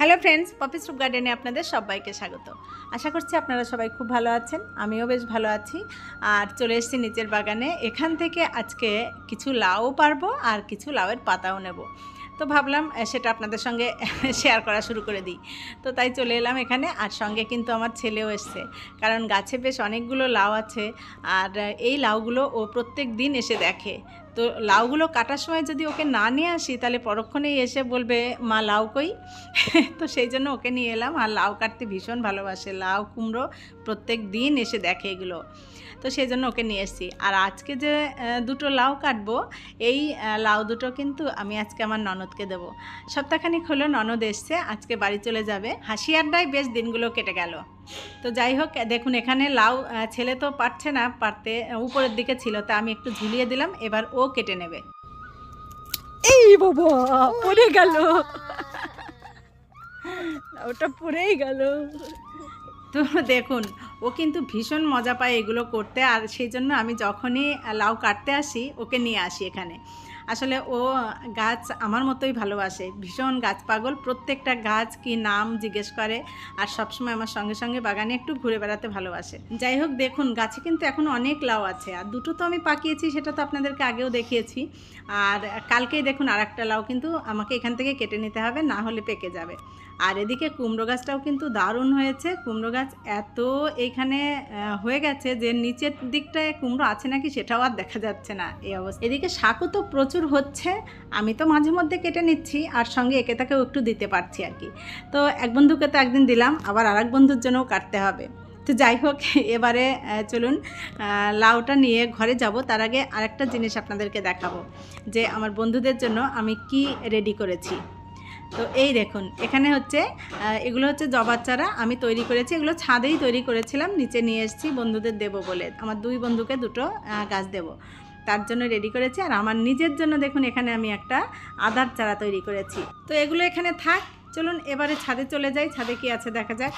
Hello friends poppy stoop গার্ডেনে আপনাদের সবাইকে স্বাগত। আশা করছি আপনারা সবাই খুব ভালো আছেন। আমিও বেশ ভালো আছি। আর চলে এসেছি নিচের বাগানে। এখান থেকে আজকে কিছু লাউ পারব আর কিছু লাউয়ের পাতাও নেব। তো ভাবলাম সেটা আপনাদের সঙ্গে শেয়ার করা শুরু করে দিই। তো তাই চলে এলাম এখানে। আর সঙ্গে কিন্তু আমার ছেলেও এসছে। কারণ গাছে বেশ অনেকগুলো লাউ আছে। আর এই লাউগুলো ও প্রত্যেক দিন এসে দেখে। তো লাউগুলো কাটার সময় যদি ওকে না নিয়ে আসি, তাহলে পরক্ষণেই এসে বলবে, মা, লাউ কই? তো সেই জন্য ওকে নিয়ে এলাম। আর লাউ কাটতে ভীষণ ভালোবাসে। লাউ, কুমড়ো প্রত্যেক দিন এসে দেখে এগুলো। তো সেই জন্য ওকে নিয়ে এসেছি। আর আজকে যে দুটো লাউ কাটবো, এই লাউ দুটো কিন্তু আমি আজকে আমার ননদকে দেবো। সপ্তাহখানিক হলো ননদ এসছে, আজকে বাড়ি চলে যাবে। হাসি আড্ডায় বেশ দিনগুলো কেটে গেল। তো যাই হোক দেখুন এখানে লাউ ছেলে তো পারছে না পারতে উপরের দিকে ছিল তা আমি একটু ঝুলিয়ে দিলাম এবার ও কেটে নেবে। এই বাবা পড়ে গেল। ওটা পড়েই গেল। তো দেখুন ও কিন্তু ভীষণ মজা পায় এগুলো করতে আর সেই জন্য আমি যখনই লাউ কাটতে আসি ওকে নিয়ে আসি এখানে। আসলে ও গাছ আমার মতোই ভালোবাসে। ভীষণ গাছ পাগল। প্রত্যেকটা গাছ কি নাম জিজ্ঞেস করে আর সবসময় আমার সঙ্গে সঙ্গে বাগানে একটু ঘুরে বেড়াতে ভালোবাসে। যাই হোক, দেখুন, গাছে কিন্তু এখন অনেক লাউ আছে। আর দুটো তো আমি পাকিয়েছি, সেটা তো আপনাদেরকে আগেও দেখিয়েছি। আর কালকেই দেখুন আর একটা লাউ কিন্তু আমাকে এখান থেকে কেটে নিতে হবে, না হলে পেকে যাবে। আর এদিকে কুমড়ো গাছটাও কিন্তু দারুণ হয়েছে। কুমড়ো গাছ এত এইখানে হয়ে গেছে যে নিচের দিকটায় কুমড়ো আছে নাকি সেটাও আর দেখা যাচ্ছে না এই অবস্থা। এদিকে শাকও তো প্রচুর হচ্ছে, আমি তো মাঝে মধ্যে কেটে নিচ্ছি, আর সঙ্গে একে তাকেও একটু দিতে পারছি আর কি। তো এক বন্ধুকে তো একদিন দিলাম, আবার আরেক বন্ধুর জন্যও কাটতে হবে। তো যাই হোক, এবারে চলুন লাউটা নিয়ে ঘরে যাব। তার আগে আরেকটা জিনিস আপনাদেরকে দেখাবো, যে আমার বন্ধুদের জন্য আমি কি রেডি করেছি। তো এই দেখুন, এখানে হচ্ছে এগুলো হচ্ছে জবার চারা, আমি তৈরি করেছি। এগুলো ছাদেই তৈরি করেছিলাম, নিচে নিয়ে এসেছি বন্ধুদের দেব বলে। আমার দুই বন্ধুকে দুটো গাছ দেব। তার জন্য রেডি করেছি আর আমার নিজের জন্য দেখুন এখানে আমি একটা আদার চারা তৈরি করেছি। তো এগুলো এখানে থাক, চলুন এবারে ছাদে চলে যাই, ছাদে কি আছে দেখা যাক।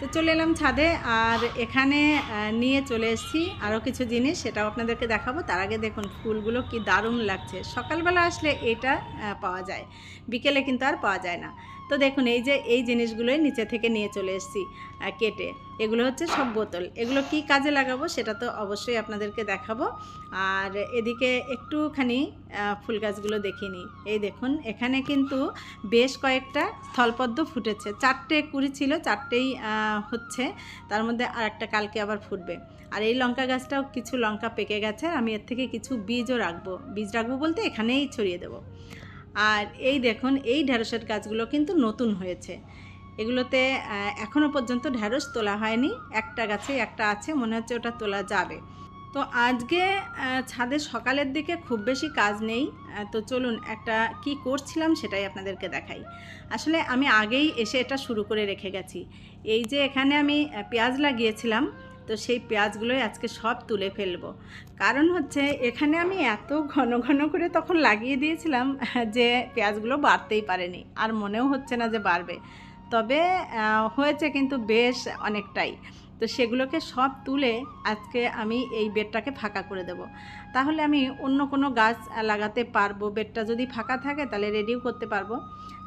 তো চলে এলাম ছাদে আর এখানে নিয়ে চলে এসেছি আরও কিছু জিনিস, সেটাও আপনাদেরকে দেখাবো। তার আগে দেখুন ফুলগুলো কি দারুণ লাগছে। সকালবেলা আসলে এটা পাওয়া যায়। বিকেলে কিন্তু আর পাওয়া যায় না। তো দেখুন, এই যে, এই জিনিসগুলোই নিচে থেকে নিয়ে চলে এসেছি কেটে। এগুলো হচ্ছে সব বোতল। এগুলো কি কাজে লাগাবো সেটা তো অবশ্যই আপনাদেরকে দেখাবো। আর এদিকে একটুখানি ফুল গাছগুলো দেখিয়ে নিই। এই দেখুন, এখানে কিন্তু বেশ কয়েকটা স্থলপদ্ম ফুটেছে। চারটে কুড়ি ছিল, চারটেই হচ্ছে। তার মধ্যে আর একটা কালকে আবার ফুটবে। আর এই লঙ্কা গাছটাও কিছু লঙ্কা পেকে গেছে। আমি এর থেকে কিছু বীজও রাখব। বীজ রাখব বলতে এখানেই ছড়িয়ে দেবো। আর এই দেখুন এই ঢ্যাঁড়সের গাছগুলো কিন্তু নতুন হয়েছে। এগুলোতে আহ, এখনও পর্যন্ত ঢ্যাঁড়স তোলা হয়নি। একটা গাছে একটা আছে মনে হচ্ছে ওটা তোলা যাবে। তো আজকে ছাদে সকালের দিকে খুব বেশি কাজ নেই। তো চলুন একটা কি করছিলাম সেটাই আপনাদেরকে দেখাই। আসলে আমি আগেই এসে এটা শুরু করে রেখে গেছি। এই যে এখানে আমি পেঁয়াজ লাগিয়েছিলাম। তো সেই পেঁয়াজগুলোই আজকে সব তুলে ফেলব। কারণ হচ্ছে এখানে আমি এত ঘন ঘন করে তখন লাগিয়ে দিয়েছিলাম যে পেঁয়াজগুলো বাড়তেই পারেনি। আর মনেও হচ্ছে না যে বাড়বে। তবে হয়েছে কিন্তু বেশ অনেকটাই। তো সেগুলোকে সব তুলে আজকে আমি এই বেডটাকে ফাঁকা করে দেব। তাহলে আমি অন্য কোনো গাছ লাগাতে পারব। বেডটা যদি ফাঁকা থাকে তাহলে রেডিও করতে পারব।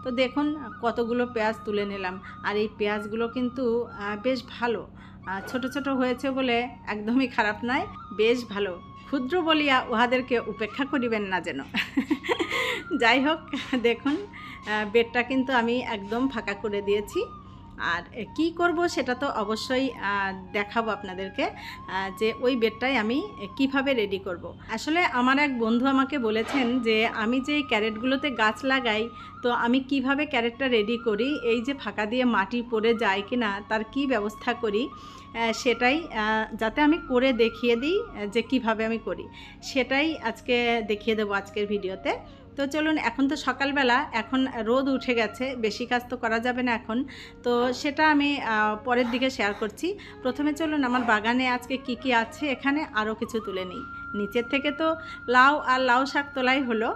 তো দেখুন কতগুলো পেঁয়াজ তুলে নিলাম। আর এই পেঁয়াজগুলো কিন্তু বেশ ভালো। ছোট ছোট হয়েছে বলে একদমই খারাপ নয়। বেশ ভালো। ক্ষুদ্র বলিয়া উহাদেরকে উপেক্ষা করিবেন না যেন। যাই হোক, দেখুন বেডটা কিন্তু আমি একদম ফাঁকা করে দিয়েছি। আর কি করব সেটা তো অবশ্যই দেখাবো আপনাদেরকে যে ওই বেডটাই আমি কীভাবে রেডি করব। আসলে আমার এক বন্ধু আমাকে বলেছেন যে, আমি যে ক্যারেটগুলোতে গাছ লাগাই, তো আমি কীভাবে ক্যারেটটা রেডি করি? এই যে ফাঁকা দিয়ে মাটি পড়ে যায় কি না তার কি ব্যবস্থা করি? সেটাই যাতে আমি করে দেখিয়ে দিই, যে কীভাবে আমি করি। সেটাই আজকে দেখিয়ে দেবো আজকের ভিডিওতে। তো চলুন, এখন তো সকালবেলা, এখন রোদ উঠে গেছে, বেশি কাজ তো করা যাবে না এখন। তো সেটা আমি পরের দিকে শেয়ার করছি। প্রথমে চলুন, আমার বাগানে আজকে কি কি আছে, এখানে আরও কিছু তুলে নিই। নিচের থেকে তো লাউ আর লাউ শাক তোলাই হলো।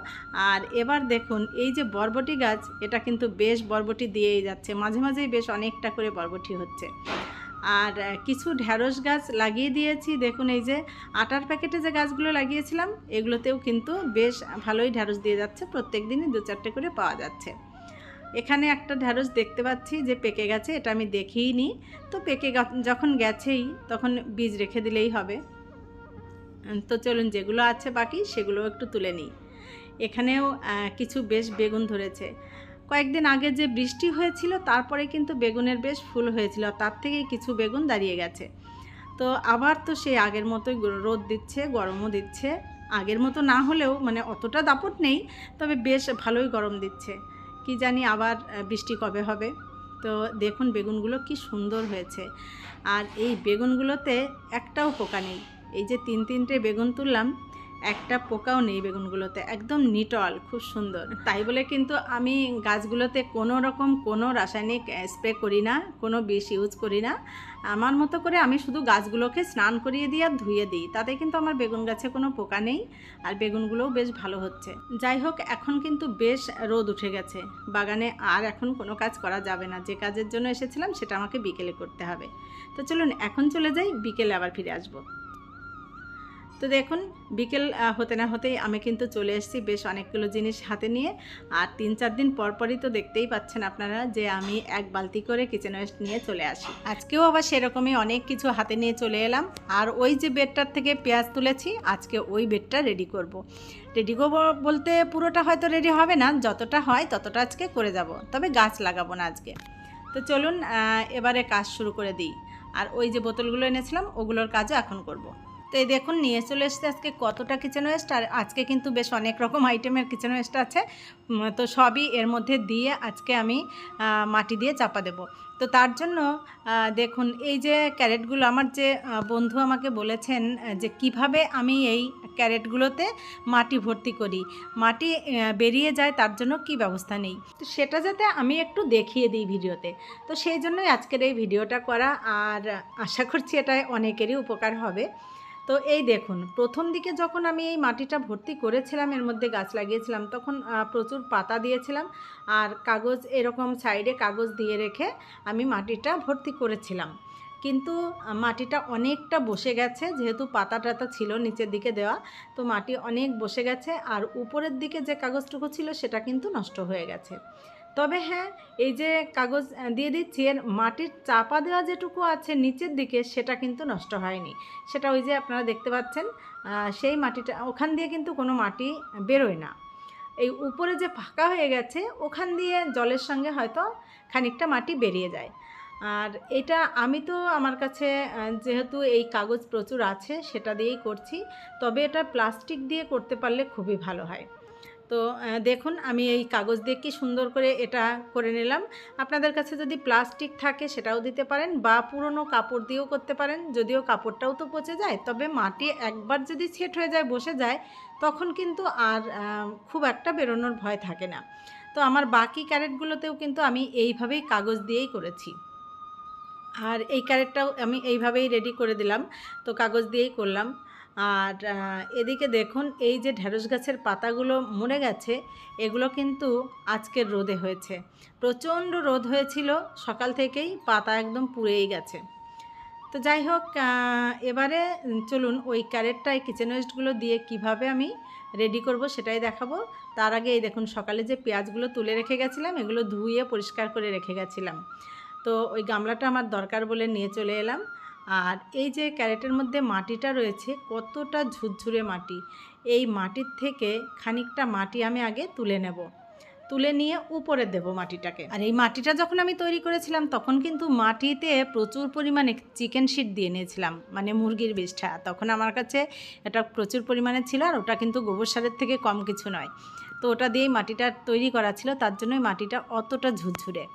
আর এবার দেখুন, এই যে বরবটি গাছ, এটা কিন্তু বেশ বরবটি দিয়েই যাচ্ছে। মাঝে মাঝেই বেশ অনেকটা করে বরবটি হচ্ছে। আর কিছু ঢ্যাঁড়স গাছ লাগিয়ে দিয়েছি। দেখুন, এই যে আটার প্যাকেটে যে গাছগুলো লাগিয়েছিলাম, এগুলোতেও কিন্তু বেশ ভালোই ঢ্যাঁড়স দিয়ে যাচ্ছে। প্রত্যেক দিনই দু চারটে করে পাওয়া যাচ্ছে। এখানে একটা ঢ্যাঁড়স দেখতে পাচ্ছি যে পেকে গেছে, এটা আমি দেখেই নি। তো পেকে যখন গেছেই, তখন বীজ রেখে দিলেই হবে। তো চলুন, যেগুলো আছে বাকি সেগুলো একটু তুলে নিই। এখানেও কিছু বেশ বেগুন ধরেছে। কয়েকদিন আগে যে বৃষ্টি হয়েছিল, তারপরে কিন্তু বেগুনের বেশ ফুল হয়েছিল। তার থেকেই কিছু বেগুন দাঁড়িয়ে গেছে। তো আবার তো সেই আগের মতোই রোদ দিচ্ছে, গরমও দিচ্ছে। আগের মতো না হলেও মানে অতটা দাপট নেই, তবে বেশ ভালোই গরম দিচ্ছে। কি জানি আবার বৃষ্টি কবে হবে। তো দেখুন বেগুনগুলো কি সুন্দর হয়েছে। আর এই বেগুনগুলোতে একটাও পোকা নেই। এই যে তিন তিনটে বেগুন তুললাম একটা পোকাও নেই বেগুনগুলোতে, একদম নিটল, খুব সুন্দর। তাই বলে কিন্তু আমি গাছগুলোতে কোনো রকম কোনো রাসায়নিক স্প্রে করি না, কোনো বিষ ইউজ করি না। আমার মতো করে আমি শুধু গাছগুলোকে স্নান করিয়ে দিই আর ধুয়ে দিই, তাতে কিন্তু আমার বেগুন গাছে কোনো পোকা নেই আর বেগুনগুলোও বেশ ভালো হচ্ছে। যাই হোক, এখন কিন্তু বেশ রোদ উঠে গেছে। বাগানে আর এখন কোনো কাজ করা যাবে না, যে কাজের জন্য এসেছিলাম সেটা আমাকে বিকেলে করতে হবে। তো চলুন, এখন চলে যাই, বিকেলে আবার ফিরে আসব। তো দেখুন, বিকেল হতে না হতেই আমি কিন্তু চলে এসেছি বেশ অনেকগুলো জিনিস হাতে নিয়ে। আর তিন চার দিন পর পরই তো দেখতেই পাচ্ছেন আপনারা যে আমি এক বালতি করে কিচেন ওয়েস্ট নিয়ে চলে আসি। আজকেও আবার সেরকমই অনেক কিছু হাতে নিয়ে চলে এলাম। আর ওই যে বেডটার থেকে পেঁয়াজ তুলেছি, আজকে ওই বেডটা রেডি করব। রেডি করব বলতে পুরোটা হয়তো রেডি হবে না, যতটা হয় ততটা আজকে করে যাব। তবে গাছ লাগাবো না আজকে। তো চলুন এবারে কাজ শুরু করে দিই। আর ওই যে বোতলগুলো এনেছিলাম, ওগুলোর কাজও এখন করব। তো এই দেখুন, নিয়ে চলে এসছে আজকে কতটা কিচেন ওয়েস্ট আর আজকে কিন্তু বেশ অনেক রকম আইটেমের কিচেন ওয়েস্ট আছে। তো সবই এর মধ্যে দিয়ে আজকে আমি মাটি দিয়ে চাপা দেব। তো তার জন্য দেখুন, এই যে ক্যারেটগুলো, আমার যে বন্ধু আমাকে বলেছেন যে কীভাবে আমি এই ক্যারেটগুলোতে মাটি ভর্তি করি। মাটি বেরিয়ে যায়, তার জন্য কি ব্যবস্থা নেই? তো সেটা যাতে আমি একটু দেখিয়ে দিই ভিডিওতে। তো সেই জন্যই আজকের এই ভিডিওটা করা, আর আশা করছি এটা অনেকেরই উপকার হবে। তো এই দেখুন, প্রথম দিকে যখন আমি এই মাটিটা ভর্তি করেছিলাম, এর মধ্যে গাছ লাগিয়েছিলাম, তখন প্রচুর পাতা দিয়েছিলাম আর কাগজ, এরকম সাইডে কাগজ দিয়ে রেখে আমি মাটিটা ভর্তি করেছিলাম। কিন্তু মাটিটা অনেকটা বসে গেছে, যেহেতু পাতা টাতা ছিল নিচের দিকে দেওয়া, তো মাটি অনেক বসে গেছে আর উপরের দিকে যে কাগজটুকু ছিল, সেটা কিন্তু নষ্ট হয়ে গেছে। তবে হ্যাঁ এই যে কাগজ দিয়ে দিচ্ছি, এর মাটির চাপা দেওয়া যেটুকু আছে নিচের দিকে, সেটা কিন্তু নষ্ট হয়নি। সেটা ওই যে আপনারা দেখতে পাচ্ছেন সেই মাটিটা, ওখান দিয়ে কিন্তু কোনো মাটি বেরোয় না। এই উপরে যে ফাঁকা হয়ে গেছে, ওখান দিয়ে জলের সঙ্গে হয়তো খানিকটা মাটি বেরিয়ে যায়। আর এটা আমি তো আমার কাছে যেহেতু এই কাগজ প্রচুর আছে, সেটা দিয়েই করছি, তবে এটা প্লাস্টিক দিয়ে করতে পারলে খুবই ভালো হয়। তো দেখুন আমি এই কাগজ দিয়ে কি সুন্দর করে এটা করে নিলাম। আপনাদের কাছে যদি প্লাস্টিক থাকে সেটাও দিতে পারেন বা পুরনো কাপড় দিয়েও করতে পারেন। যদিও কাপড়টাও তো পচে যায়, তবে মাটি একবার যদি ছেট হয়ে যায়, বসে যায়, তখন কিন্তু আর খুব একটা বেরোনোর ভয় থাকে না। তো আমার বাকি ক্যারেটগুলোতেও কিন্তু আমি এইভাবেই কাগজ দিয়েই করেছি। আর এই ক্যারেটটাও আমি এইভাবেই রেডি করে দিলাম। তো কাগজ দিয়েই করলাম। আর এদিকে দেখুন, এই যে ঢেঁড়স গাছের পাতাগুলো মরে গেছে, এগুলো কিন্তু আজকের রোদে হয়েছে। প্রচণ্ড রোদ হয়েছিল, সকাল থেকেই পাতা একদম পুড়েই গেছে। তো যাই হোক এবারে চলুন ওই ক্যারেটটায় কিচেন ওয়েস্টগুলো দিয়ে কীভাবে আমি রেডি করব সেটাই দেখাবো। তার আগে এই দেখুন, সকালে যে পেঁয়াজগুলো তুলে রেখে গেছিলাম, এগুলো ধুয়ে পরিষ্কার করে রেখে গেছিলাম। তো ওই গামলাটা আমার দরকার বলে নিয়ে চলে এলাম। আর এই যে ক্যারেটের মধ্যে মাটিটা রয়েছে, কতটা ঝুরঝুরে মাটি। এই মাটির থেকে খানিকটা মাটি আমি আগে তুলে নেব। তুলে নিয়ে উপরে দেব মাটিটাকে। আর এই মাটিটা যখন আমি তৈরি করেছিলাম, তখন কিন্তু মাটিতে প্রচুর পরিমাণে চিকেন শিট দিয়ে নিয়েছিলাম মানে মুরগির বিষ্ঠা তখন আমার কাছে এটা প্রচুর পরিমাণে ছিল আর ওটা কিন্তু গোবর সারের থেকে কম কিছু নয়। তো ওটা দিয়েই মাটিটা তৈরি করা ছিল, তার জন্যই মাটিটা অতটা ঝুরঝুরে।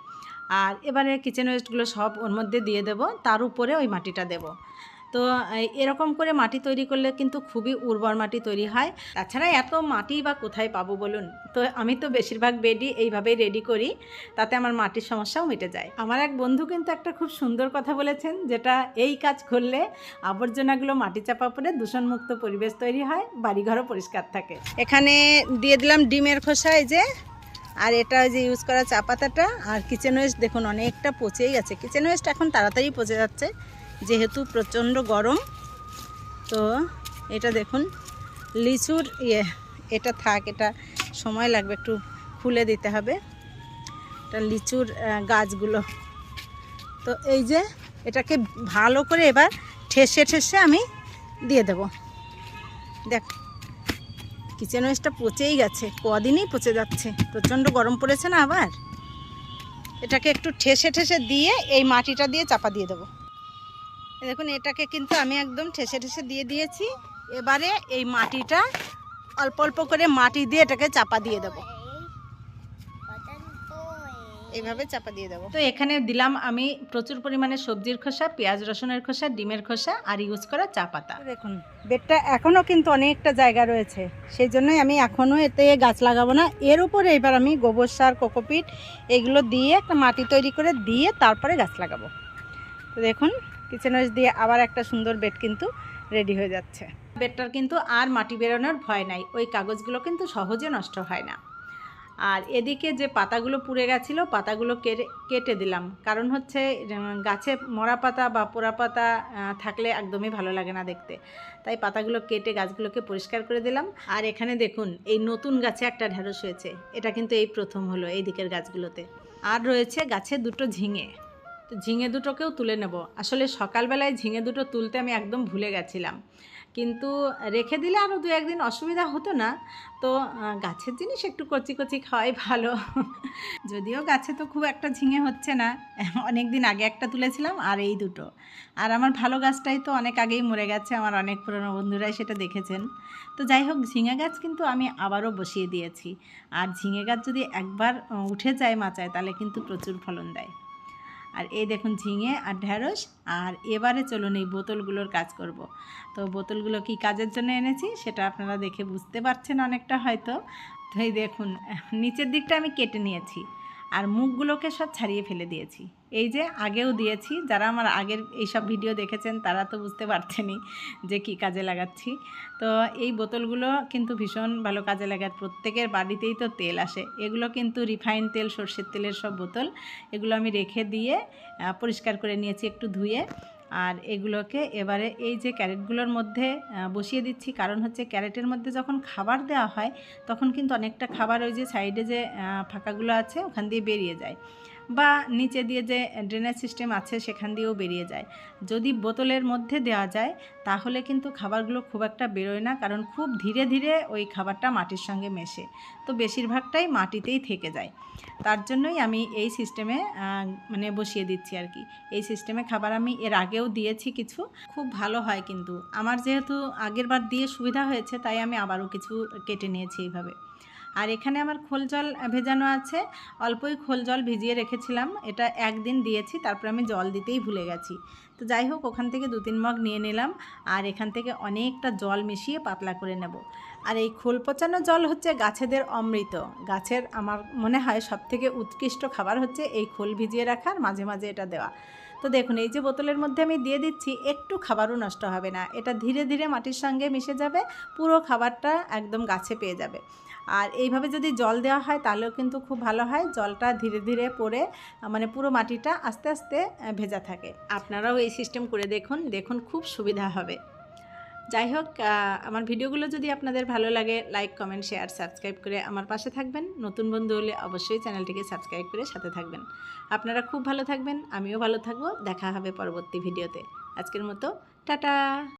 আর এবারে কিচেন ওয়েস্টগুলো সব ওর মধ্যে দিয়ে দেব, তার উপরে ওই মাটিটা দেব। তো এরকম করে মাটি তৈরি করলে কিন্তু খুবই উর্বর মাটি তৈরি হয়। তাছাড়া এত মাটি বা কোথায় পাবো বলুন? তো আমি তো বেশিরভাগ বেডই এইভাবেই রেডি করি, তাতে আমার মাটির সমস্যাও মিটে যায়। আমার এক বন্ধু কিন্তু একটা খুব সুন্দর কথা বলেছেন, যেটা এই কাজ করলে আবর্জনাগুলো মাটি চাপা পড়ে দূষণমুক্ত পরিবেশ তৈরি হয়, বাড়িঘরও পরিষ্কার থাকে। এখানে দিয়ে দিলাম ডিমের খোসা, এই যে আর এটা যে ইউজ করা চা পাতাটা আর কিচেন ওয়েস্ট দেখুন অনেকটা পচেই গেছে। কিচেন ওয়েস্ট এখন তাড়াতাড়ি পচে যাচ্ছে, যেহেতু প্রচণ্ড গরম। তো এটা দেখুন, লিচুর ইয়ে এটা থাক, এটা সময় লাগবে একটু খুলে দিতে হবে। এটা লিচুর গাছগুলো। তো এই যে এটাকে ভালো করে এবার ঠেসে ঠেসে আমি দিয়ে দেব। দেখ কিচেন ওয়েস্টটা পচেই গেছে, কদিনই পচে যাচ্ছে। প্রচণ্ড গরম পড়েছে না আবার? এটাকে একটু ঠেসে ঠেসে দিয়ে এই মাটিটা দিয়ে চাপা দিয়ে দেবো। দেখুন, এটাকে কিন্তু আমি একদম ঠেসে ঠেসে দিয়ে দিয়েছি। এবারে এই মাটিটা অল্প অল্প করে মাটি দিয়ে এটাকে চাপা দিয়ে দেবো। এইভাবে চাপা দিয়ে দেবো। তো এখানে দিলাম আমি প্রচুর পরিমাণে সবজির খোসা পেঁয়াজ রসুনের খোসা ডিমের খোসা আর ইউজ করা চা পাতা। দেখুন বেডটা এখনও কিন্তু অনেকটা জায়গা রয়েছে। সেই জন্যই আমি এখনও এতে গাছ লাগাবো না। এর উপরে এবার আমি গোবর সার কোকোপিট এগুলো দিয়ে একটা মাটি তৈরি করে দিয়ে তারপরে গাছ লাগাবো। তো দেখুন কিচেন ওয়েস্ট দিয়ে আবার একটা সুন্দর বেড কিন্তু রেডি হয়ে যাচ্ছে। বেডটার কিন্তু আর মাটি বেরোনোর ভয় নাই। ওই কাগজগুলো কিন্তু সহজে নষ্ট হয় না। আর এদিকে যে পাতাগুলো পুড়ে গেছিল, পাতাগুলো কেটে কেটে দিলাম। কারণ হচ্ছে গাছে মরা পাতা বা পোড়া পাতা থাকলে একদমই ভালো লাগে না দেখতে। তাই পাতাগুলো কেটে গাছগুলোকে পরিষ্কার করে দিলাম। আর এখানে দেখুন, এই নতুন গাছে একটা ঢ্যাঁড়স হয়েছে। এটা কিন্তু এই প্রথম হলো এই দিকের গাছগুলোতে। আর রয়েছে গাছে দুটো ঝিঙে। তো ঝিঙে দুটোকেও তুলে নেব। আসলে সকালবেলায় ঝিঙে দুটো তুলতে আমি একদম ভুলে গেছিলাম। কিন্তু রেখে দিলে আরও দু একদিন অসুবিধা হতো না। তো গাছের জিনিস একটু কচি কচি খাওয়াই ভালো। যদিও গাছে তো খুব একটা ঝিঙে হচ্ছে না। অনেক দিন আগে একটা তুলেছিলাম, আর এই দুটো। আর আমার ভালো গাছটাই তো অনেক আগেই মরে গেছে, আমার অনেক পুরনো বন্ধুরাই সেটা দেখেছেন। তো যাই হোক, ঝিঙে গাছ কিন্তু আমি আবারও বসিয়ে দিয়েছি। আর ঝিঙে গাছ যদি একবার উঠে যায় মাচায়, তাহলে কিন্তু প্রচুর ফলন দেয়। আর এই দেখুন ঝিঙে আর ঢ্যাঁড়স আর এবারে চলুন এই বোতলগুলোর কাজ করব। তো বোতলগুলো কি কাজের জন্য এনেছি সেটা আপনারা দেখে বুঝতে পারছেন অনেকটা হয়তো তো এই দেখুন, নিচের দিকটা আমি কেটে নিয়েছি আর মুখগুলোকে সব ছাড়িয়ে ফেলে দিয়েছি। এই যে আগেও দিয়েছি, যারা আমার আগের এইসব ভিডিও দেখেছেন তারা তো বুঝতে পারছেনই যে কি কাজে লাগাচ্ছি। তো এই বোতলগুলো কিন্তু ভীষণ ভালো কাজে লাগায় প্রত্যেকের বাড়িতেই তো তেল আসে। এগুলো কিন্তু রিফাইন তেল, সর্ষের তেলের সব বোতল, এগুলো আমি রেখে দিয়ে পরিষ্কার করে নিয়েছি একটু ধুয়ে। আর এগুলোকে এবারে এই যে ক্যারেটগুলোর মধ্যে বসিয়ে দিচ্ছি। কারণ হচ্ছে ক্যারেটের মধ্যে যখন খাবার দেওয়া হয়, তখন কিন্তু অনেকটা খাবার ওই যে সাইডে যে ফাঁকাগুলো আছে, ওখান দিয়ে বেরিয়ে যায়। বা নিচে দিয়ে যে ড্রেনেজ সিস্টেম আছে সেখান দিয়েও বেরিয়ে যায়। যদি বোতলের মধ্যে দেওয়া যায়, তাহলে কিন্তু খাবারগুলো খুব একটা বেরোয় না, কারণ খুব ধীরে ধীরে ওই খাবারটা মাটির সঙ্গে মেশে। তো বেশিরভাগটাই মাটিতেই থেকে যায়। তার জন্যই আমি এই সিস্টেমে মানে বসিয়ে দিচ্ছি আর কি। এই সিস্টেমে খাবার আমি এর আগেও দিয়েছি কিছু। খুব ভালো হয় কিন্তু। আমার যেহেতু আগের বার দিয়ে সুবিধা হয়েছে, তাই আমি আবারও কিছু কেটে নিয়েছি এইভাবে। আর এখানে আমার খোল জল ভেজানো আছে। অল্পই খোল জল ভিজিয়ে রেখেছিলাম। এটা একদিন দিয়েছি, তারপর আমি জল দিতেই ভুলে গেছি। তো যাই হোক, ওখান থেকে দু তিন মগ নিয়ে নিলাম আর এখান থেকে অনেকটা জল মিশিয়ে পাতলা করে নেব। আর এই খোল পচানো জল হচ্ছে গাছেদের অমৃত। গাছের আমার মনে হয় সবথেকে উৎকৃষ্ট খাবার হচ্ছে এই খোল ভিজিয়ে রাখার, মাঝে মাঝে এটা দেওয়া। তো দেখুন, এই যে বোতলের মধ্যে আমি দিয়ে দিচ্ছি, একটু খাবারও নষ্ট হবে না। এটা ধীরে ধীরে মাটির সঙ্গে মিশে যাবে, পুরো খাবারটা একদম গাছে পেয়ে যাবে। আর এইভাবে যদি জল দেওয়া হয়, তাহলেও কিন্তু খুব ভালো হয়। জলটা ধীরে ধীরে পড়ে মানে পুরো মাটিটা আস্তে আস্তে ভেজা থাকে। আপনারাও এই সিস্টেম করে দেখুন দেখুন খুব সুবিধা হবে। যাই হোক আমার ভিডিওগুলো যদি আপনাদের ভালো লাগে লাইক কমেন্ট শেয়ার সাবস্ক্রাইব করে আমার পাশে থাকবেন। নতুন বন্ধু হলে অবশ্যই চ্যানেলটিকে সাবস্ক্রাইব করে সাথে থাকবেন। আপনারা খুব ভালো থাকবেন, আমিও ভালো থাকব। দেখা হবে পরবর্তী ভিডিওতে। আজকের মতো, টাটা!